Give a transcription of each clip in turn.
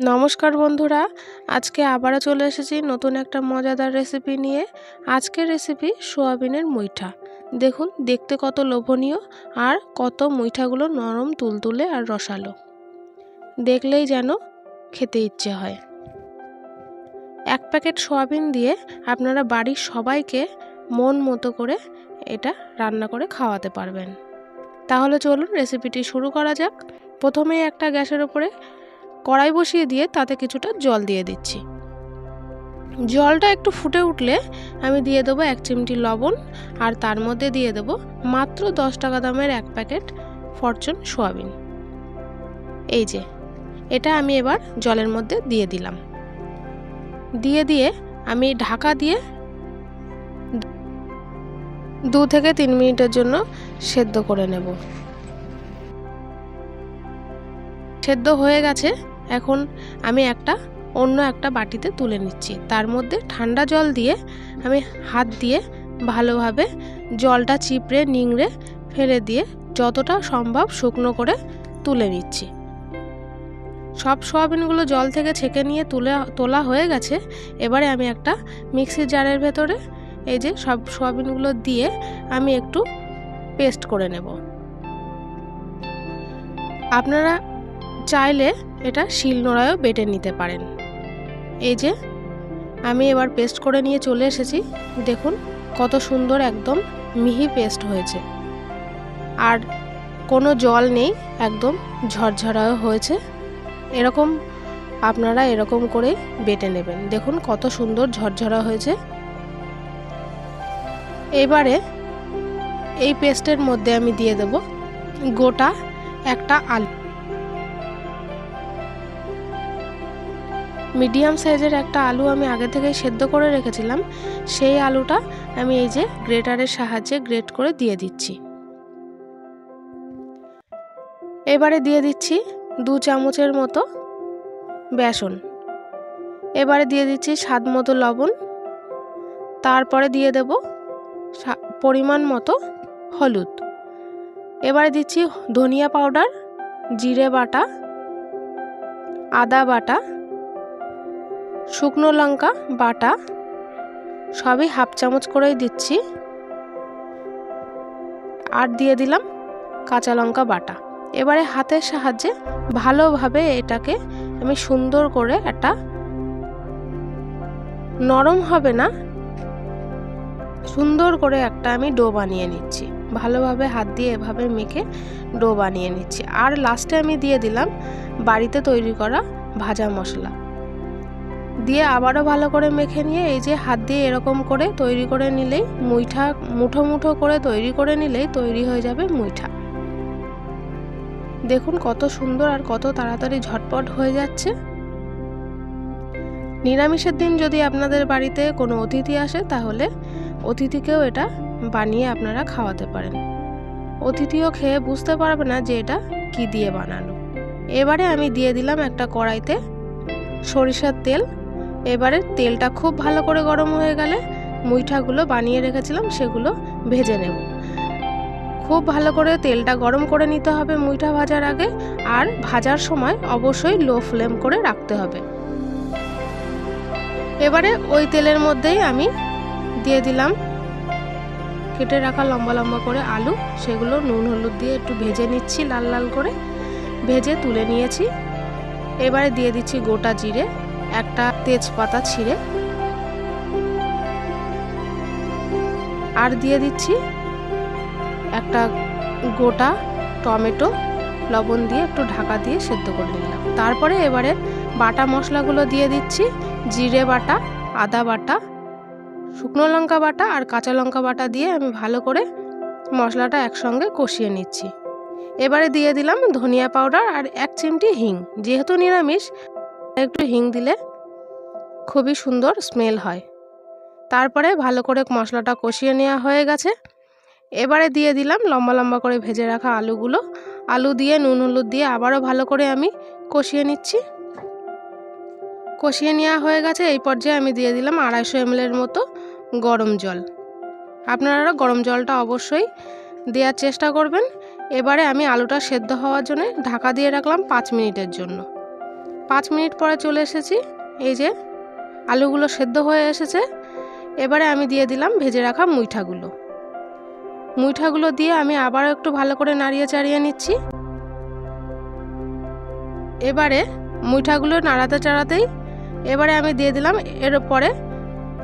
নমস্কার বন্ধুরা, আজকে আবারও চলে এসেছি নতুন একটা মজাদার রেসিপি নিয়ে। আজকের রেসিপি সোয়াবিনের মুইঠা। দেখুন, দেখতে কত লোভনীয় আর কত মুইঠাগুলো নরম, তুলতুলে আর রসালো। দেখলেই যেন খেতে ইচ্ছে হয়। এক প্যাকেট সোয়াবিন দিয়ে আপনারা বাড়ির সবাইকে মন মতো করে এটা রান্না করে খাওয়াতে পারবেন। তাহলে চলুন রেসিপিটি শুরু করা যাক। প্রথমেই একটা গ্যাসের ওপরে কড়াই বসিয়ে দিয়ে তাতে কিছুটা জল দিয়ে দিচ্ছি। জলটা একটু ফুটে উঠলে আমি দিয়ে দেবো এক চিমটি লবণ আর তার মধ্যে দিয়ে দেবো মাত্র দশ টাকা দামের এক প্যাকেট ফরচুন সোয়াবিন। এই যে, এটা আমি এবার জলের মধ্যে দিয়ে দিলাম। দিয়ে দিয়ে আমি ঢাকা দিয়ে দু থেকে তিন মিনিটের জন্য সেদ্ধ করে নেব। সেদ্ধ হয়ে গেছে। এখন আমি একটা অন্য একটা বাটিতে তুলে নিচ্ছি। তার মধ্যে ঠান্ডা জল দিয়ে আমি হাত দিয়ে ভালোভাবে জলটা চিপড়ে, নিংড়ে ফেলে দিয়ে যতটা সম্ভব শুকনো করে তুলে নিচ্ছি। সব সোয়াবিনগুলো জল থেকে ছেঁকে নিয়ে তুলে, তোলা হয়ে গেছে। এবারে আমি একটা মিক্সির জারের ভেতরে এই যে সব সোয়াবিনগুলো দিয়ে আমি একটু পেস্ট করে নেব। আপনারা চাইলে এটা শিল নোড়ায়ও বেটে নিতে পারেন। এই যে, আমি এবার পেস্ট করে নিয়ে চলে এসেছি। দেখুন, কত সুন্দর একদম মিহি পেস্ট হয়েছে। আর কোনো জল নেই, একদম ঝরঝরাও হয়েছে। এরকম আপনারা এরকম করেই বেটে নেবেন। দেখুন, কত সুন্দর ঝরঝরা হয়েছে। এবারে এই পেস্টের মধ্যে আমি দিয়ে দেব গোটা একটা আলু। মিডিয়াম সাইজের একটা আলু আমি আগে থেকে সেদ্ধ করে রেখেছিলাম, সেই আলুটা আমি এই যে গ্রেটারের সাহায্যে গ্রেট করে দিয়ে দিচ্ছি। এবারে দিয়ে দিচ্ছি দু চামচের মতো বেসন। এবারে দিয়ে দিচ্ছি স্বাদ মতো লবণ। তারপরে দিয়ে দেব পরিমাণ মতো হলুদ। এবারে দিচ্ছি ধনিয়া পাউডার, জিরে বাটা, আদা বাটা শুকনো লঙ্কা, বাটা, সবই হাফ চামচ করেই দিচ্ছি। আর দিয়ে দিলাম কাঁচা লঙ্কা, বাটা। এবারে হাতের সাহায্যে ভালোভাবে এটাকে আমি সুন্দর করে একটা নরম হবে না, সুন্দর করে একটা আমি ডো বানিয়ে নিচ্ছি। ভালোভাবে হাত দিয়ে এভাবে মেখে ডো বানিয়ে নিচ্ছি। আর লাস্টে আমি দিয়ে দিলাম বাড়িতে তৈরি করা ভাজা মশলা। দিয়ে আবারও ভালো করে মেখে নিয়ে এই যে হাত দিয়ে এরকম করে তৈরি করে নিলেই মুইঠা, মুঠো মুঠো করে তৈরি করে নিলেই তৈরি হয়ে যাবে মুইঠা। দেখুন কত সুন্দর আর কত তাড়াতাড়ি ঝটপট হয়ে যাচ্ছে। নিরামিষের দিন যদি আপনাদের বাড়িতে কোনো অতিথি আসে তাহলে অতিথিকেও এটা বানিয়ে আপনারা খাওয়াতে পারেন। অতিথিও খেয়ে বুঝতে পারবে না যে এটা কি দিয়ে বানানো। এবারে আমি দিয়ে দিলাম একটা কড়াইতে সরিষার তেল এবারে তেলটা খুব ভালো করে গরম হয়ে গেলে মুইঠাগুলো বানিয়ে রেখেছিলাম, সেগুলো ভেজে নেব। খুব ভালো করে তেলটা গরম করে নিতে হবে মুইঠা ভাজার আগে, আর ভাজার সময় অবশ্যই লো ফ্লেম করে রাখতে হবে। এবারে ওই তেলের মধ্যেই আমি দিয়ে দিলাম কেটে রাখা লম্বা লম্বা করে আলু, সেগুলো নুন হলুদ দিয়ে একটু ভেজে নিচ্ছি লাল লাল করে। ভেজে তুলে নিয়েছি। এবারে দিয়ে দিচ্ছি গোটা জিরে। একটা তেজপাতা ছিঁড়ে আর দিয়ে দিচ্ছি একটা গোটা টমেটো, লবণ দিয়ে একটু ঢাকা দিয়ে সেদ্ধ করে নিলাম। তারপরে এবারে বাটা মশলাগুলো দিয়ে দিচ্ছি, জিরে বাটা, আদা বাটা, শুকনো লঙ্কা বাটা আর কাঁচা লঙ্কা বাটা দিয়ে আমি ভালো করে মশলাটা একসঙ্গে কষিয়ে নিচ্ছি। এবারে দিয়ে দিলাম ধনিয়া পাউডার আর এক চিমটি হিং। যেহেতু নিরামিষ একটু হিং দিলে খুবই সুন্দর স্মেল হয়। তারপরে ভালো করে মশলাটা কষিয়ে নেওয়া হয়ে গেছে। এবারে দিয়ে দিলাম লম্বা লম্বা করে ভেজে রাখা আলুগুলো। আলু দিয়ে, নুন হলুদ দিয়ে আবারও ভালো করে আমি কষিয়ে নিচ্ছি। কষিয়ে নেওয়া হয়ে গেছে, এই পর্যায়ে আমি দিয়ে দিলাম আড়াইশো এমএলের মতো গরম জল। আপনারা গরম জলটা অবশ্যই দেওয়ার চেষ্টা করবেন। এবারে আমি আলুটা সেদ্ধ হওয়ার জন্য ঢাকা দিয়ে রাখলাম পাঁচ মিনিটের জন্য। পাঁচ মিনিট পরে চলে এসেছি। এই যে, আলুগুলো সেদ্ধ হয়ে এসেছে। এবারে আমি দিয়ে দিলাম ভেজে রাখা মুইঠাগুলো। মুইঠাগুলো দিয়ে আমি আবারও একটু ভালো করে নাড়িয়ে চাড়িয়ে নিচ্ছি। এবারে মুইঠাগুলো নাড়াতে চাড়াতেই এবারে আমি দিয়ে দিলাম এর পরে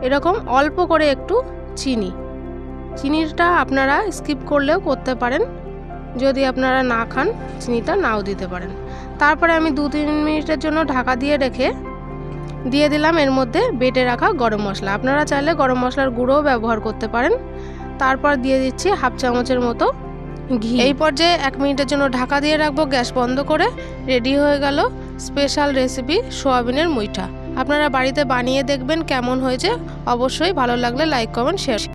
এরকম অল্প করে একটু চিনি। চিনিটা আপনারা স্কিপ করলেও করতে পারেন। যদি আপনারা না খান চিনিটা নাও দিতে পারেন। তারপরে আমি দু তিন মিনিটের জন্য ঢাকা দিয়ে রেখে দিয়ে দিলাম এর মধ্যে বেটে রাখা গরম মশলা। আপনারা চাইলে গরম মশলার গুঁড়োও ব্যবহার করতে পারেন। তারপর দিয়ে দিচ্ছি হাফ চামচের মতো ঘি। এই পর্যায়ে এক মিনিটের জন্য ঢাকা দিয়ে রাখব গ্যাস বন্ধ করে। রেডি হয়ে গেল স্পেশাল রেসিপি সোয়াবিনের মুইঠা। আপনারা বাড়িতে বানিয়ে দেখবেন কেমন হয়েছে। অবশ্যই ভালো লাগলে লাইক, কমেন্ট শেয়ার